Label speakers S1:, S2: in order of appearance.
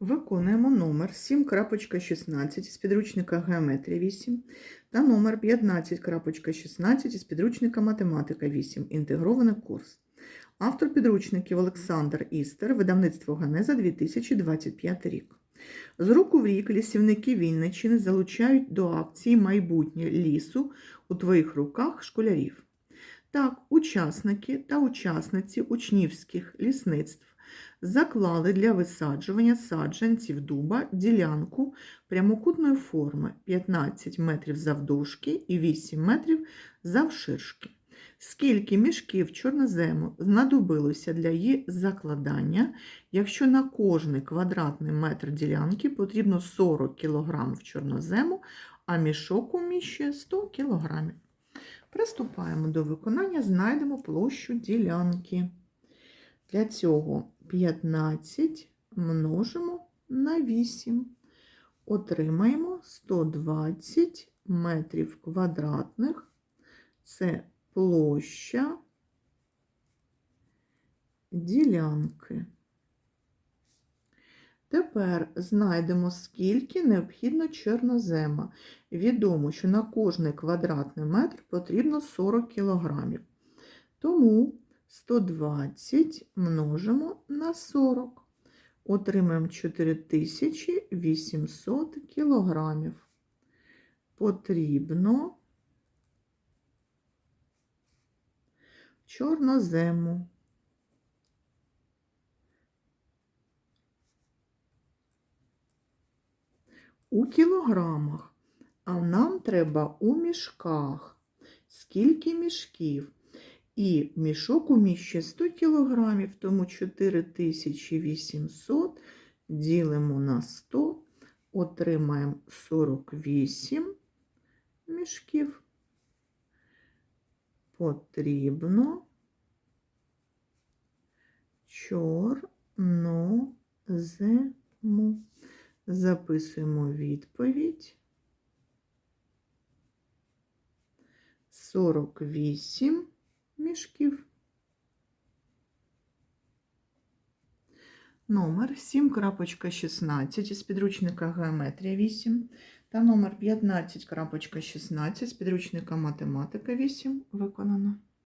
S1: Виконуємо номер 7.16 із підручника Геометрія 8 та номер 15.16 із підручника Математика 8. Інтегрований курс. Автор підручників Олександр Істер, видавництво Ганеза 2025 рік. З року в рік лісівники Вінниччини залучають до акції майбутнє лісу у твоїх руках школярів. Так, учасники та учасниці учнівських лісництв заклали для висаджування саджанців дуба ділянку прямокутної форми 15 метрів завдовжки і 8 метрів завширшки. Скільки мішків чорнозему знадобилося для її закладання, якщо на кожний квадратний метр ділянки потрібно 40 кг чорнозему, а мішок уміщує 100 кг. Приступаємо до виконання, знайдемо площу ділянки. Для цього 15 множимо на 8. Отримаємо 120 метрів квадратних. Це площа ділянки. Тепер знайдемо, скільки необхідно чорнозема. Відомо, що на кожний квадратний метр потрібно 40 кг. Тому 120 множимо на 40. Отримаємо 4800 кг. Потрібно чорнозему. У кілограмах, а нам треба у мішках. Скільки мішків? І мішок уміщує 100 кг, тому 4800 ділимо на 100, отримаємо 48 мішків. Потрібно чорнозему. Записуємо відповідь. 48 мішків. Номер 7.16 із підручника Геометрія 8 та номер 15.16 з підручника Математика 8 виконано.